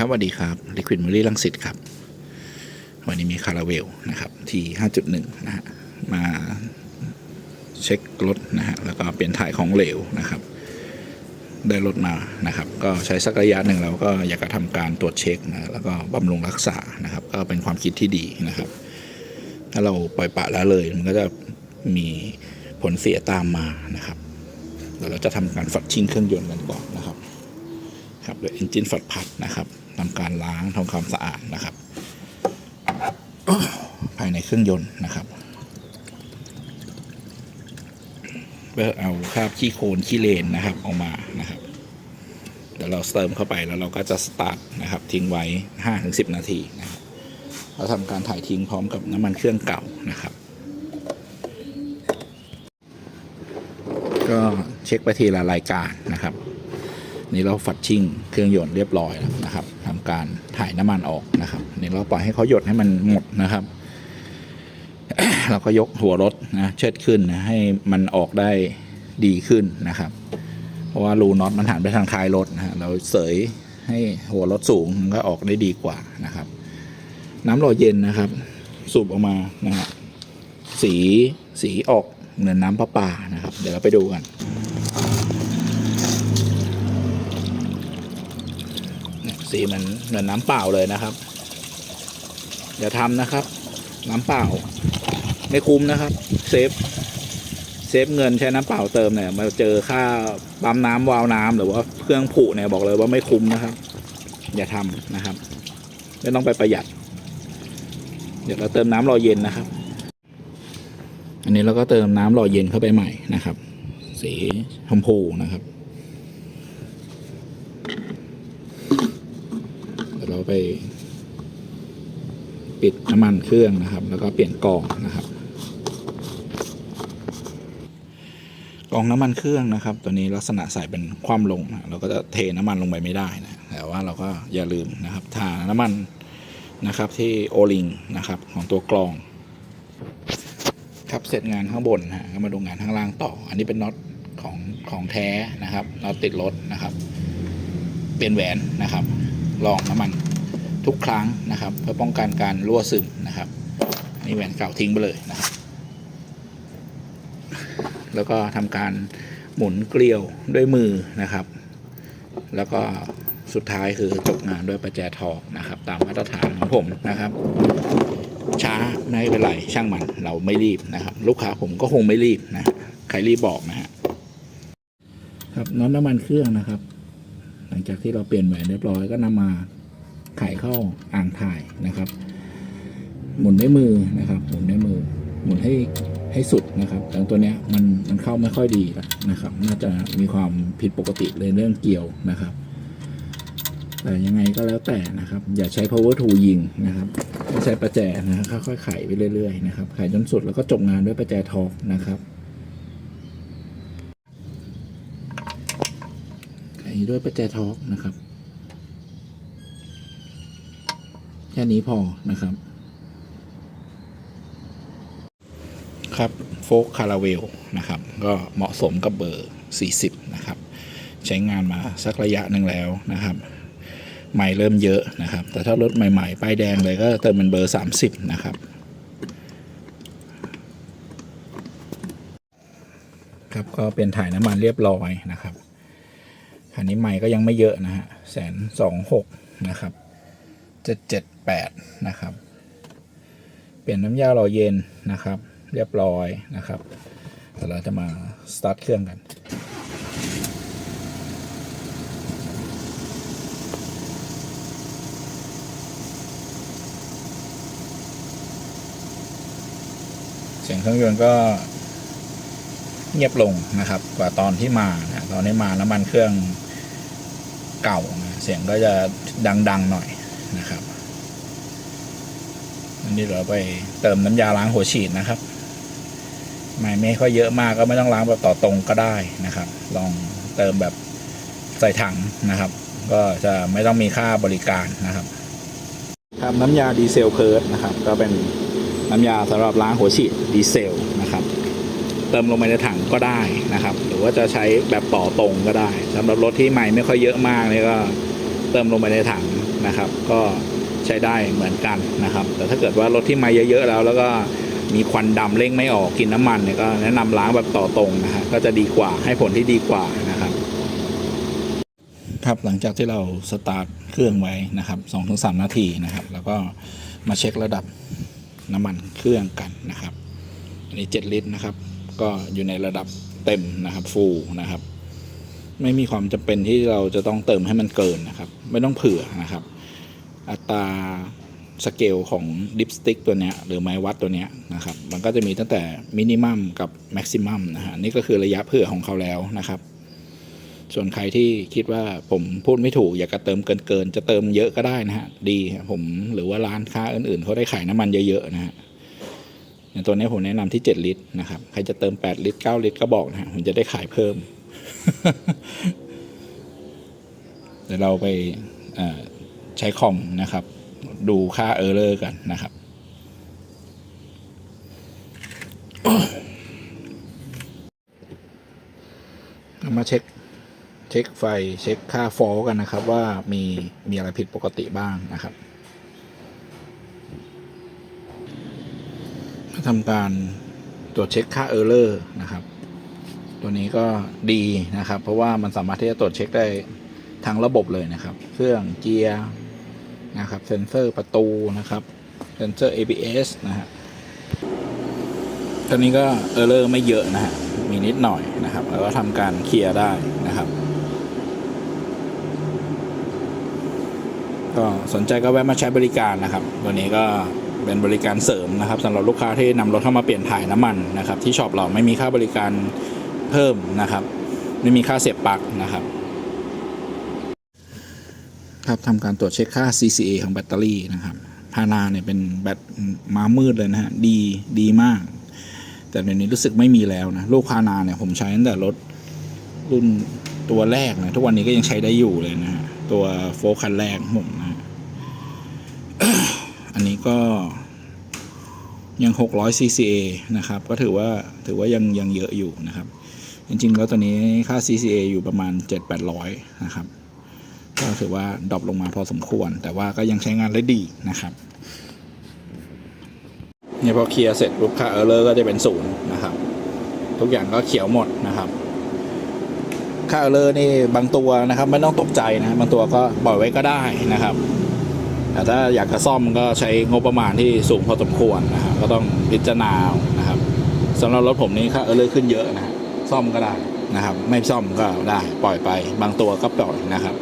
ครับสวัสดีครับ Liquid m e r y ลังสิตครับ วันนี้มีคาราเวลนะครับที่ 5.1 นะฮะมาเช็ครถนะฮะแล้วก็เปลี่ยนถ่ายของเหลวนะครับ ได้รถมานะครับ ก็ใช้สักระยะหนึ่งแล้วก็อยากจะทำการตรวจเช็คนะแล้วก็บำรุงรักษานะครับ ก็เป็นความคิดที่ดีนะครับ ถ้าเราปล่อยปะละเลยมันก็จะมีผลเสียตามมานะครับเดี๋ยวเราจะทำการฝัดชิ่งเครื่องยนต์กันก่อนนะครับครับโดย engine ฝัดพัดนะครับ ทำการล้างทำความสะอาดนะครับ ภายในเครื่องยนต์นะครับเพื่อเอาคราบขี้โคลนขี้เลนนะครับออกมานะครับเดี๋ยวเราเติมเข้าไปแล้วเราก็จะสตาร์ทนะครับ ทิ้งไว้ 5-10 นาทีนะครับเราทำการถ่ายทิ้งพร้อมกับน้ำมันเครื่องเก่านะครับ ก็เช็คไปทีละรายการนะครับ นี่เราฝัดชิ่งเครื่องยนต์เรียบร้อยแล้วนะครับ การถ่ายน้ำมันออกนะครับนี่เราปล่อยให้เขาหยดให้มันหมดนะครับ เราก็ยกหัวรถนะเชิดขึ้นนะให้มันออกได้ดีขึ้นนะครับ เพราะว่ารูน็อตมันหันไปทางท้ายรถนะฮะเราเสยให้หัวรถสูงมันก็ออกได้ดีกว่านะครับ น้ำหล่อเย็นนะครับ สูบออกมานะฮะสีสีออกเหมือนน้ำประปานะครับ เดี๋ยวเราไปดูกัน สีมันเหมือนน้ำเปล่าเลยนะครับอย่าทำนะครับ น้ำเปล่า ไม่คุ้มนะครับ เซฟเซฟเงินใช้น้ำเปล่าเติมเนี่ยมาเจอค่าปั๊มน้ำวาล์วน้ำหรือว่าเครื่องผุเนี่ยบอกเลยว่าไม่คุ้มนะครับ อย่าทำนะครับไม่ต้องไปประหยัด เดี๋ยวเราเติมน้ำรอเย็นนะครับ อันนี้เราก็เติมน้ำรอเย็นเข้าไปใหม่นะครับ สีชมพูนะครับ เดี๋ยวเราไป ปิดน้ำมันเครื่องนะครับ แล้วก็เปลี่ยนกรองนะครับกรองน้ำมันเครื่องนะครับ ตัวนี้ลักษณะใส่เป็นคว่ำลงนะเราก็จะเทน้ำมันลงไปไม่ได้นะแต่ว่าเราก็อย่าลืมนะครับทาน้ำมันนะครับที่โอลิงนะครับของตัวกรองครับเสร็จงานข้างบนฮะก็มาดูงานข้างล่างต่อ อันนี้เป็นน็อตของของแท้นะครับน็อตติดรถนะครับ เปลี่ยนแหวนนะครับลองน้ำมัน ทุกครั้งนะครับ เพื่อป้องกันการรั่วซึมนะครับอันนี่แหวนเก่าทิ้งไปเลยนะครับ แล้วก็ทำการหมุนเกลียวด้วยมือนะครับ แล้วก็สุดท้ายคือจบงานด้วยประแจทอกนะครับ ตามมาตรฐานของผมนะครับ ช้าไม่เป็นไรช่างมันเราไม่รีบนะครับ ลูกค้าผมก็คงไม่รีบนะใครรีบบอกนะฮะครับน้ำน้ำมันเครื่องนะครับ หลังจากที่เราเปลี่ยนแหวนเรียบร้อยก็นำมา ไขเข้าอ่างถ่ายนะครับ หมุนด้วยมือนะครับ หมุนด้วยมือ หมุนให้ให้สุดนะครับ แต่ตัวเนี้ยมันมันเข้าไม่ค่อยดีนะครับ น่าจะมีความผิดปกติในเรื่องเกี่ยวนะครับ แต่ยังไงก็แล้วแต่นะครับ อย่าใช้ power tool ยิงนะครับให้ใช้ประแจนะครับค่อยๆไขไปเรื่อยๆนะครับไขจนสุดแล้วก็จบงานด้วยประแจทอกนะครับไขด้วยประแจทอกนะครับ ค่นี้พอนะครับ ครับโฟกคาราเวลนะครับ ก็เหมาะสมกับเบอร์ 40 นะครับ ใช้งานมาสักระยะหนึ่งแล้วนะครับใหม่เริ่มเยอะนะครับ แต่ถ้ารถใหม่ๆ ป้ายแดงเลยก็เติมเป็นเบอร์ 30 นะครับ ครับก็เป็นถ่ายน้ำมันเรียบร้อยนะครับคันนี้ใหม่ก็ยังไม่เยอะนะฮะแสนสองหกนะครับเจ็ดเจ็ด แปดนะครับ เปลี่ยนน้ำยาหล่อเย็นนะครับ เรียบร้อยนะครับเดี๋ยวเราจะมาสตาร์ทเครื่องกันเสียงเครื่องยนต์ก็เงียบลงนะครับ กว่าตอนที่มานะตอนนี้มาน้ำมันเครื่องเก่านะเสียงก็จะดัง ๆ หน่อยนะครับ อันนี้เราไปเติมน้ำยาล้างหัวฉีดนะครับ ไม่ไม่ค่อยเยอะมากก็ไม่ต้องล้างแบบต่อตรงก็ได้นะครับ ลองเติมแบบใส่ถังนะครับ ก็จะไม่ต้องมีค่าบริการนะครับ ครับน้ำยาดีเซลเพิร์ดนะครับ ก็เป็นน้ำยาสำหรับล้างหัวฉีดดีเซลนะครับ เติมลงไปในถังก็ได้นะครับ หรือว่าจะใช้แบบต่อตรงก็ได้สำหรับรถที่ใหม่ไม่ค่อยเยอะมากนี่ก็เติมลงไปในถังนะครับ ก็ ใช้ได้เหมือนกันนะครับ แต่ถ้าเกิดว่ารถที่มาเยอะๆแล้ว แล้วก็มีควันดำเร่งไม่ออกกินน้ำมันเนี่ยก็แนะนำล้างแบบต่อตรงนะฮะก็จะดีกว่าให้ผลที่ดีกว่านะครับ ครับหลังจากที่เราสตาร์ทเครื่องไว้นะครับสองถึงสามนาทีนะครับ แล้วก็มาเช็คระดับน้ำมันเครื่องกันนะครับ อันนี้ 7 ลิตรนะครับ ก็อยู่ในระดับเต็มนะครับฟูลนะครับ ไม่มีความจำเป็นที่เราจะต้องเติมให้มันเกินนะครับ ไม่ต้องเผื่อนะครับ อัตราสเกลของดิปสติกตัวเนี้ยหรือไม้วัดตัวเนี้ยนะครับมันก็จะมีตั้งแต่มินิมัมกับแม็กซิมัมนะฮะนี่ก็คือระยะเผื่อของเขาแล้วนะครับ ส่วนใครที่คิดว่าผมพูดไม่ถูกอยากจะเติมเกินๆจะเติมเยอะก็ได้นะฮะดีผมหรือว่าร้านค้าอื่นๆเขาได้ขายน้ำมันเยอะๆนะฮะอย่างตัวนี้ผมแนะนำที่ 7 ลิตรนะครับใครจะเติม 8 ลิตร 9 ลิตรก็บอกนะฮะผมจะได้ขายเพิ่ม เดี๋ยวเราไปอ่อ ใช้คอมนะครับ ดูค่าเออร์เลอร์กันนะครับ มาเช็คเช็คไฟเช็คค่าฟอลกันนะครับ ว่ามีมีอะไรผิดปกติบ้างนะครับมาทำการตรวจเช็คค่าเออร์เลอร์นะครับ ตัวนี้ก็ดีนะครับ เพราะว่ามันสามารถที่จะตรวจเช็คได้ทั้งระบบเลยนะครับ เครื่องเกียร์ นะครับ เซ็นเซอร์ประตูนะครับ เซ็นเซอร์ ABS นะฮะตัวนี้ก็เออร์เลอร์ไม่เยอะนะฮะ มีนิดหน่อยนะครับ แล้วก็ทำการเคลียร์ได้นะครับ ก็สนใจก็แวะมาใช้บริการนะครับตัวนี้ก็เป็นบริการเสริมนะครับสำหรับลูกค้าที่นำรถเข้ามาเปลี่ยนถ่ายน้ำมันนะครับ ที่ช็อปเราไม่มีค่าบริการเพิ่มนะครับ ไม่มีค่าเสียบปลั๊กนะครับ ครับทำการตรวจเช็คค่า CCA ของแบตเตอรี่นะครับพานาเนี่ยเป็นแบตม้ามืดเลยนะฮะดีดีมาก แต่เดี๋ยวนี้รู้สึกไม่มีแล้วนะลูกพานาเนี่ยผมใช้ตั้งแต่รถรุ่นตัวแรกนะทุกวันนี้ก็ยังใช้ได้อยู่เลยนะฮะตัวโฟล์คคันแรกของผมนะอันนี้ก็ยัง 600 CCA นะครับ ก็ถือว่าถือว่ายังยังเยอะอยู่นะครับ จริง ๆ แล้วตอนนี้ค่า CCA อยู่ประมาณ 7-800 นะครับ ก็ถือว่าดรอปลงมาพอสมควร แต่ว่าก็ยังใช้งานได้ดีนะครับเนี่ยพอเคลียร์เสร็จปุ๊บค่าเออร์เลอร์ก็จะเป็นศูนย์นะครับ ทุกอย่างก็เขียวหมดนะครับค่าเออร์เลอร์นี่บางตัวนะครับไม่ต้องตกใจนะบางตัวก็ปล่อยไว้ก็ได้นะครับ แต่ถ้าอยากจะซ่อมก็ใช้งบประมาณที่สูงพอสมควรนะครับก็ต้องพิจารณาเอานะครับสำหรับรถผมนี่ค่าเออร์เลอร์ขึ้นเยอะนะซ่อมก็ได้นะครับ ไม่ซ่อมก็ได้ปล่อยไป บางตัวก็ปล่อยนะครับ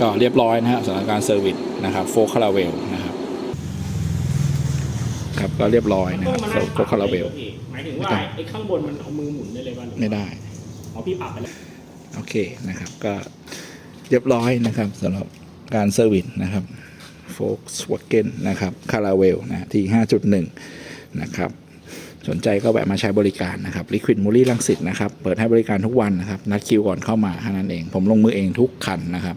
ก็เรียบร้อยนะฮะสำหรับการเซอร์วิสนะครับโฟคาราเวลนะครับครับก็เรียบร้อยนะคต้อรังบมานั่งโฟปรับคาราเวลพี่หมายถึงว่าไอ้ข้างบนมันเอามือหมุนได้เลยป่ะหรือไม่ได้อ๋อพี่ปรับไปแล้วโอเคนะครับก็เรียบร้อยนะครับสำหรับการเซอร์วิสนะครับ Volkswagen นะครับคาราเวลนะที่ 5.1 นะครับสนใจก็แวะมาใช้บริการนะครับ Liquid m o l y ลังสิตนะครับ เปิดให้บริการทุกวันนะครับ นัดคิวก่อนเข้ามาแค่นั้นเอง ผมลงมือเองทุกคันนะครับ